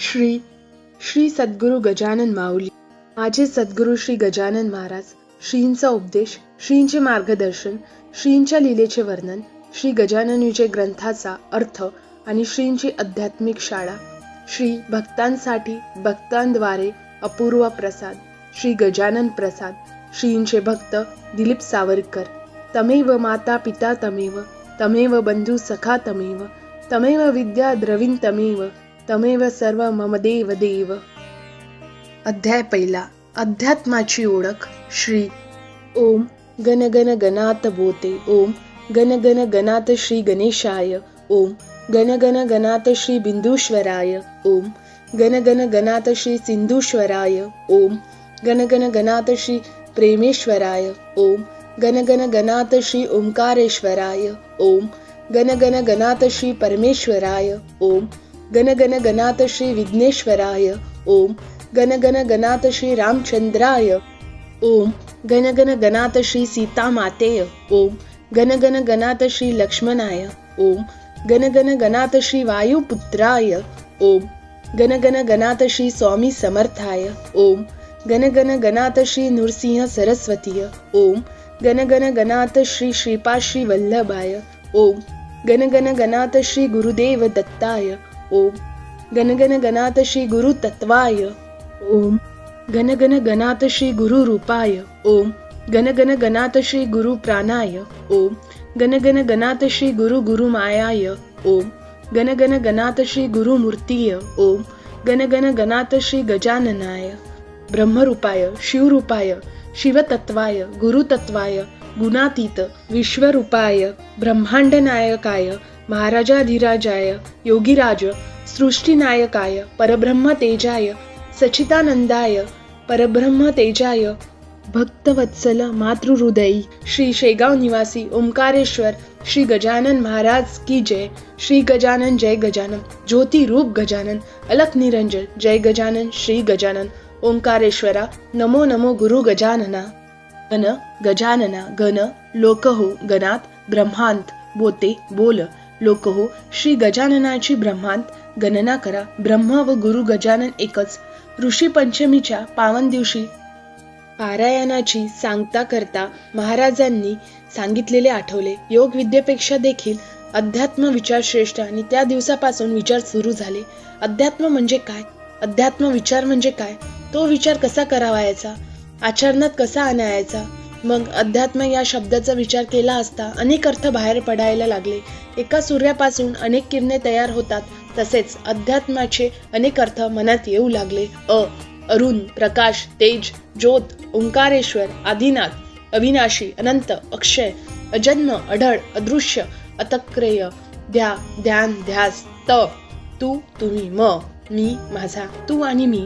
श्री श्री सद्गुरू गजानन माऊली. माझे सद्गुरू श्री गजानन महाराज श्रींचा उपदेश श्रींचे मार्गदर्शन श्रींच्या लीलेचे वर्णन श्री गजाननचे ग्रंथाचा अर्थ आणि श्रींची आध्यात्मिक शाळा श्री भक्तांसाठी भक्तांद्वारे अपूर्व प्रसाद श्री गजानन प्रसाद श्रींचे भक्त दिलीप सावरकर. तमेव माता पिता तमेव तमेव बंधू सखा तमेव तमेव विद्या द्रविण तमेव तमेव सर्व मम देव देव. अध्याय पहिला. अध्यात्माची ओळख. श्री. ओम गण गण गणात बोते ओम गण गण गणात श्री गणेशाय. ओम गण गण गणात श्री बिंदुश्वराय. ओम गण गण गणात श्री सिंधुश्वराय. ओम गण गण गणात श्री प्रेमेश्वराय. ओम गण गण गणात श्री ओंकारेश्वराय. ओम गण गण गणात श्री परमेश्वराय. ओम गणगण गण गणात श्री विघ्नेश्वराय ओम गणगण गण गणात श्री रामचंद्राय ओम गणगण गण गणात श्री सीता मातेय ओम गणगण गणात श्री लक्ष्मणाय ओम गणगण गणात श्री वायुपुत्राय ओम गणगण गणात श्री स्वामी समर्थाय ओम गणगण गणात श्री नृसिंह सरस्वतीय ओम गणगण गणात श्री श्रीपाद श्री वल्लभाय ओम गणगण गणात श्री गुरुदेव दत्ताय ओम. गण गण गणात श्री गुरु तत्वाय ओम. गण गण गणात श्री गुरु रूपाय ओम. गण गण गणात श्री गुरु प्राणाय ओम. गण गणात श्री गुरु गुरु मायाय ओम. गण गणात श्री गुरु मूर्तीय ओम. गण गणात श्री गजाननाय. ब्रह्मरूपाय शिवरूपाय शिवतत्वाय गुरुतत्वाय गुणातीत विश्वरूपाय ब्रह्मांडनायकाय नायकाय महाराजाधिराजाय योगीराज सृष्टीनायकाय परब्रह्म तेजाय सचितानंदाय परब्रह्म तेजाय भक्तवत्सल मातृहृदयी श्री शेगाव निवासी ओंकारेश्वर श्री गजानन महाराज की जय श्री गजानन जय गजानन ज्योति रूप गजानन अलख निरंजन जय गजानन श्री गजानन ओंकारेश्वरा नमो नमो गुरु गजानना गण गजानना गण लोकहो गणात ब्रह्मांत बोते बोल लोकहो श्री गजाननाची ब्रह्मांत गणना करा. ब्रह्म व गुरु गजानन एकच. ऋषी पंचमीच्या पावन दिवशी पारायणाची सांगता करता महाराजांनी सांगितलेले आठवले. योग विद्येपेक्षा देखील अध्यात्म विचार श्रेष्ठ आणि त्या दिवसापासून विचार सुरू झाले. अध्यात्म म्हणजे काय? अध्यात्म विचार म्हणजे काय? तो विचार कसा करावायचा? आचरणात कसा आणायचा? मग अध्यात्म या शब्दाचा विचार केला असता अनेक अर्थ बाहेर पडायला लागले. एका सूर्यापासून अनेक किरणे तयार होतात तसेच अध्यात्माचे अनेक अर्थ मनात येऊ लागले. अ अरुण प्रकाश तेज ज्योत ओंकारेश्वर आदिनाथ अविनाशी अनंत अक्षय अजन्म अढळ अदृश्य अतक्रेय ध्या ध्यान ध्यास त तू तुम्ही म मी माझा तू आणि मी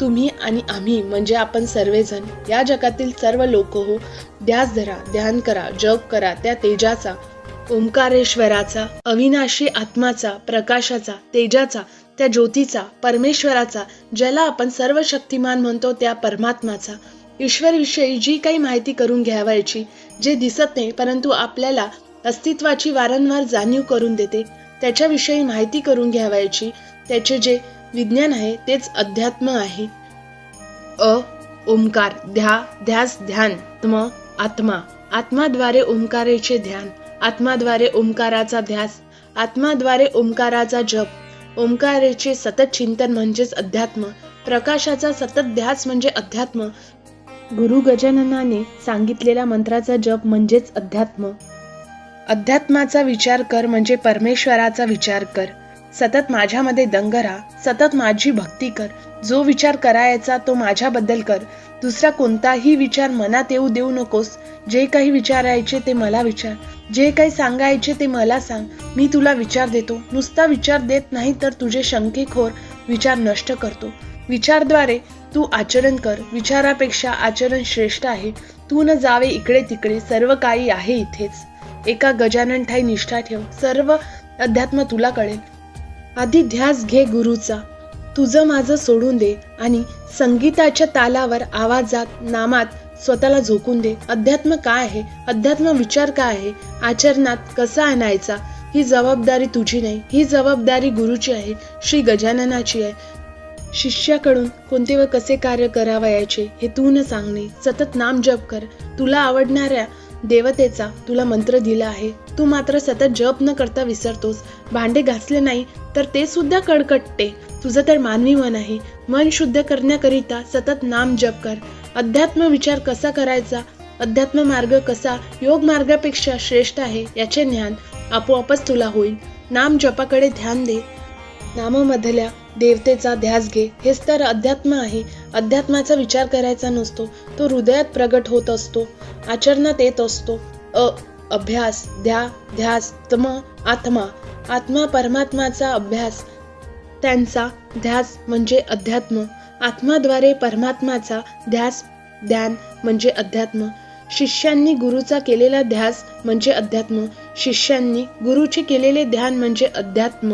तुम्ही आणि आम्ही म्हणजे आपण सर्वजण या जगातील सर्व लोक हो ध्यास धरा ध्यान करा जप करा त्या तेजाचा ओंकारेश्वराचा अविनाशी आत्माचा प्रकाशाचा तेजाचा त्या ज्योतीचा परमेश्वराचा ज्याला आपण सर्व शक्तिमान म्हणतो त्या परमात्माचा. ईश्वरविषयी जी काही माहिती करून घ्यावायची जे दिसत नाही परंतु आपल्याला अस्तित्वाची वारंवार जाणीव करून देते त्याच्याविषयी माहिती करून घ्यावायची त्याचे जे विज्ञान आहे तेच अध्यात्म आहे. अ ओंकार ध्या ध्यास ध्यान त्म आत्मा. आत्माद्वारे ओंकारेचे ध्यान. आत्माद्वारे ओंकाराचा ध्यास. आत्माद्वारे ओंकाराचा जप. ओंकारेचे सतत चिंतन म्हणजेच अध्यात्म. प्रकाशाचा सतत ध्यास म्हणजे अध्यात्म. गुरु गजाननाने सांगितलेल्या मंत्राचा जप म्हणजेच अध्यात्म. अध्यात्माचा विचार कर म्हणजे परमेश्वराचा विचार कर. सतत माझ्यामध्ये दंग राहा सतत माझी भक्ती कर. जो विचार करायचा तो माझ्याबद्दल कर. दुसरा कोणताही विचार मनात येऊ देऊ नकोस. जे काही विचारायचे ते मला विचार. जे काही सांगायचे ते मला सांग. मी तुला विचार देतो. नुसता विचार देत नाही तर तुझे शंकेखोर विचार नष्ट करतो. विचारद्वारे तू आचरण कर. विचारापेक्षा आचरण श्रेष्ठ आहे. तू न जावे इकडे तिकडे. सर्व काही आहे इथेच. एका गजानन ठाई निष्ठा ठेव. सर्व अध्यात्म तुला कळेल. आधी ध्यास घे गुरुचा. तुझं माझं सोडून दे आणि संगीताच्या तालावर आवाजात नामात स्वतःला झोकून दे. अध्यात्म काय आहे? अध्यात्म विचार काय आहे? आचरणात कसा आणायचा? ही जबाबदारी तुझी नाही. ही जबाबदारी गुरुची आहे. श्री गजाननाची आहे. शिष्याकडून कोणते व कसे कार्य करावयाचे हे तू न सांगणे. सतत नाम जप कर. तुला आवडणाऱ्या देवतेचा तुला मंत्र दिला आहे. तू मात्र सतत जप न करता विसरतोस. भांडे घासले नाही तर ते सुद्धा कडकडते. तुझं तर मानवी मन आहे. मन शुद्ध करण्याकरिता सतत नाम जप कर. अध्यात्म विचार कसा करायचा? अध्यात्म मार्ग कसा? योग मार्गापेक्षा श्रेष्ठ आहे याचे ज्ञान आपोआपच तुला होईल. नाम जपाकडे ध्यान दे. नामामधल्या देवतेचा ध्यास घे. हेच तर अध्यात्म आहे. अध्यात्माचा विचार करायचा नसतो. तो हृदयात प्रगट होत असतो. आचरणात येत असतो. अ अभ्यास ध्या ध्यास तम आत्मा. आत्मा परमात्माचा अभ्यास. त्यांचा ध्यास म्हणजे अध्यात्म. आत्माद्वारे परमात्माचा ध्यास ध्यान म्हणजे अध्यात्म. शिष्यांनी गुरुचा केलेला ध्यास म्हणजे अध्यात्म. शिष्यांनी गुरुचे केलेले ध्यान म्हणजे अध्यात्म.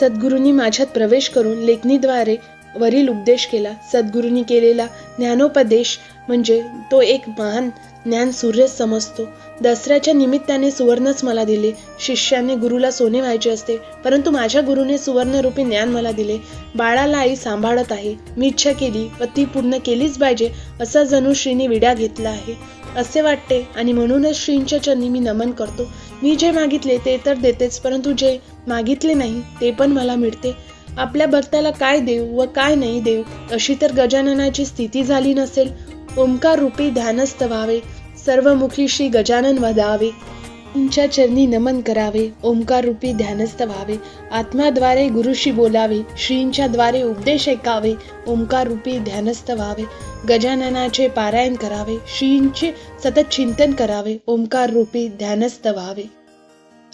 सद्गुरूंनी माझ्यात प्रवेश करून लेखणीद्वारे वरील उपदेश केला. सद्गुरूंनी केलेला ज्ञानोपदेश म्हणजे तो एक महान ज्ञान सूर्य समजतो. दसऱ्याच्या निमित्ताने सुवर्णच मला दिले. शिष्याने गुरुला सोने व्हायचे असते परंतु माझ्या गुरुने सुवर्णरूपी ज्ञान मला दिले. बाळाला आई सांभाळत आहे. मी इच्छा केली व ती पूर्ण केलीच पाहिजे असा जणू श्रीने विडा घेतला आहे. असे वाटते आणि म्हणूनच श्रींच्या चरणी मी नमन करतो. मी जे मागितले ते तर देतेच परंतु जे मागितले नाही ते पण मला मिळते. आपल्या भक्ताला काय देऊ व काय नाही देऊ अशी तर गजाननाची स्थिती झाली नसेल. ओंकार रूपी ध्यानस्थ व्हावे सर्वमुखी श्री गजानन वदावे तुमच्या चरणी नमन करावे ओंकार रूपी ध्यानस्थ व्हावे. आत्माद्वारे गुरुशी बोलावे श्रींच्या द्वारे उपदेश ऐकावे ओंकार रूपी ध्यानस्थ व्हावे. गजाननाचे पारायण करावे श्रींचे सतत चिंतन करावे ओंकार रूपी ध्यानस्थ व्हावे.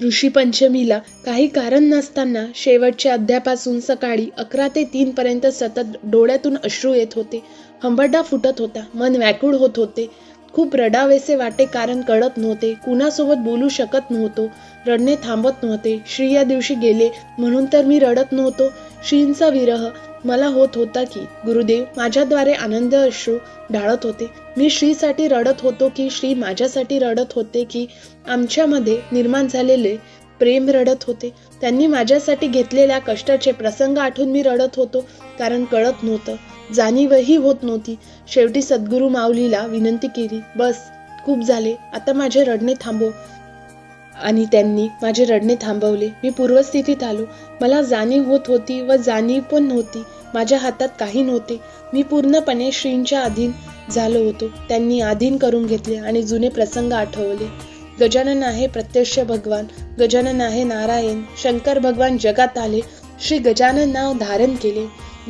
ऋषी पंचमीला काही कारण नसताना शेवटच्या अध्यापासून सकाळी अकरा ते तीन पर्यंत सतत डोळ्यातून अश्रू येत होते. हंबरडा फुटत होता. मन व्याकुळ होत होते. खूप रडावेसे वाटे कारण कळत नव्हते. कुणासोबत बोलू शकत नव्हतो. रडणे थांबत नव्हते. श्री या दिवशी गेले म्हणून तर मी रडत नव्हतो. श्रींचा विरह मला होत होता की गुरुदेव माझ्याद्वारे आनंद अश्रू ढाळत होते. मी श्रीसाठी रडत होतो की श्री माझ्यासाठी रडत होते की आमच्यामध्ये निर्माण झालेले प्रेम रडत होते. त्यांनी माझ्यासाठी घेतलेल्या कष्टाचे प्रसंग आठवून मी रडत होतो कारण कळत नव्हतं. जाणीवही होत नव्हती. शेवटी सद्गुरू माऊलीला विनंती केली बस खूप झाले. आता माझे रडणे थांबव. आणि त्यांनी माझे रडणे थांबवले. मी पूर्वस्थितीत आलो. मला जाणीव होत होती व जाणीव पण नव्हती. माझ्या हातात काही नव्हते. मी पूर्णपणे श्रींच्या अधीन झालो होतो. त्यांनी अधीन करून घेतले आणि जुने प्रसंग आठवले. गजानन आहे प्रत्यक्ष भगवान. गजानन आहे नारायण. शंकर भगवान जगात आले. श्री गजानन नाव धारण केले.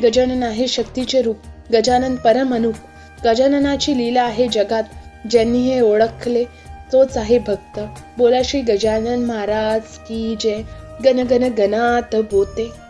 गजानन आहे शक्तीचे रूप. गजानन परमनुप गजाननाची लीला आहे जगात. ज्यांनी हे ओळखले तोच आहे भक्त. बोला श्री गजानन महाराज की जय. गन गन गणात बोते.